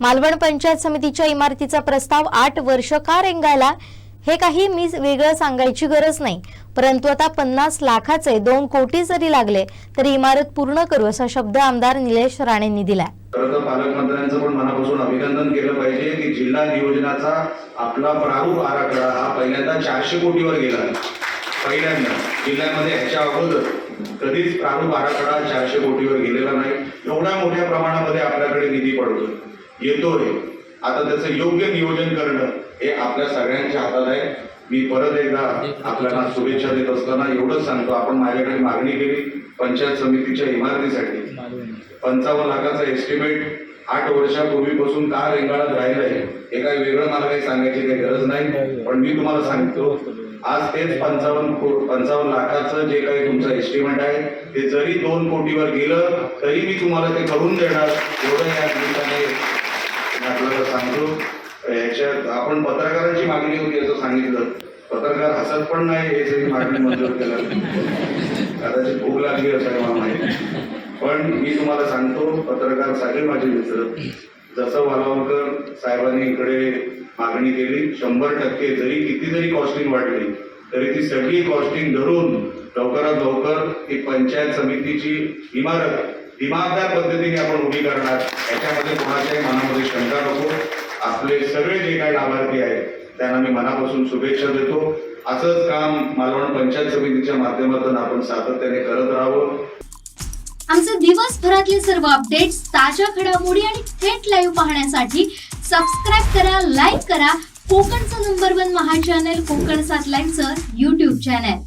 मालवण पंचायत समितीच्या इमारतीचा प्रस्ताव आठ वर्ष का रेंगायला हे काही मी वेगळं सांगायची गरज नाही. परंतु आता पन्नास लाखाचे दोन कोटी जरी लागले तरी इमारत पूर्ण करू असा शब्द आमदार निलेश राणेंनी दिला तर पालकमंत्र्यांचं पण मनापासून अभिनंदन केलं पाहिजे की जिल्हा नियोजनाचा आपला प्रारूप आराखडा हा पहिल्यांदा चारशे कोटीवर गेला. पहिल्यांदा. जिल्ह्यामध्ये ह्याच्या अगोदर कधीच प्रारूप आराखडा चारशे कोटीवर गेलेला नाही. एवढ्या मोठ्या प्रमाणामध्ये आपल्याकडे निधी पडतो येतोय. आता त्याचं योग्य नियोजन करणं हे आपल्या सगळ्यांच्या हातात आहे. मी परत एकदा आपल्याला शुभेच्छा देत असताना एवढंच सांगतो. आपण माझ्याकडे मागणी केली पंचायत समितीच्या इमारतीसाठी. पंचावन्न लाखाचा एस्टिमेट आठ वर्षापूर्वीपासून का रेंगाळत आहे हे काही वेगळं मला काही सांगायची काही गरज नाही पण मी तुम्हाला सांगतो आज तेच पंचावन्न पंचावन्न लाखाचं जे काही तुमचं एस्टिमेट आहे ते जरी दोन कोटीवर गेलं तरी मी तुम्हाला ते करून देणार. एवढं या निमित्ताने आपल्याला सांगतो याच्यात आपण पत्रकारांची मागणी होती असं सांगितलं. पत्रकार हसत पण नाही हे सगळी मागणी मंजूर केलं. कदाचित भूक लागली असावी माहिती पण मी तुम्हाला सांगतो पत्रकार सगळे माझे मित्र. जसं वालावकर साहेबांनी इकडे मागणी केली शंभर टक्के जरी किती जरी कॉस्टिंग वाढली तरी ती सगळी कॉस्टिंग धरून लवकरात लवकर ती पंचायत समितीची इमारत दिमागदार पद्धतीने आपण उभी करणार. याच्यामध्ये कोणाच्याही मनामध्ये शंका नको. आपले सगळे जे काही लाभार्थी आहेत त्यांना मी मनापासून शुभेच्छा देतो. असंच काम मालवण पंचायत समितीच्या माध्यमातून आपण सातत्याने करत राहावं. आमचे दिवसभरातले सर्व अपडेट्स ताज्या घडामोडी आणि थेट लाईव्ह पाहण्यासाठी सबस्क्राईब करा लाईक करा. कोकणचं number one Maha channel Konkan सात लाईनचं युट्यूब चॅनल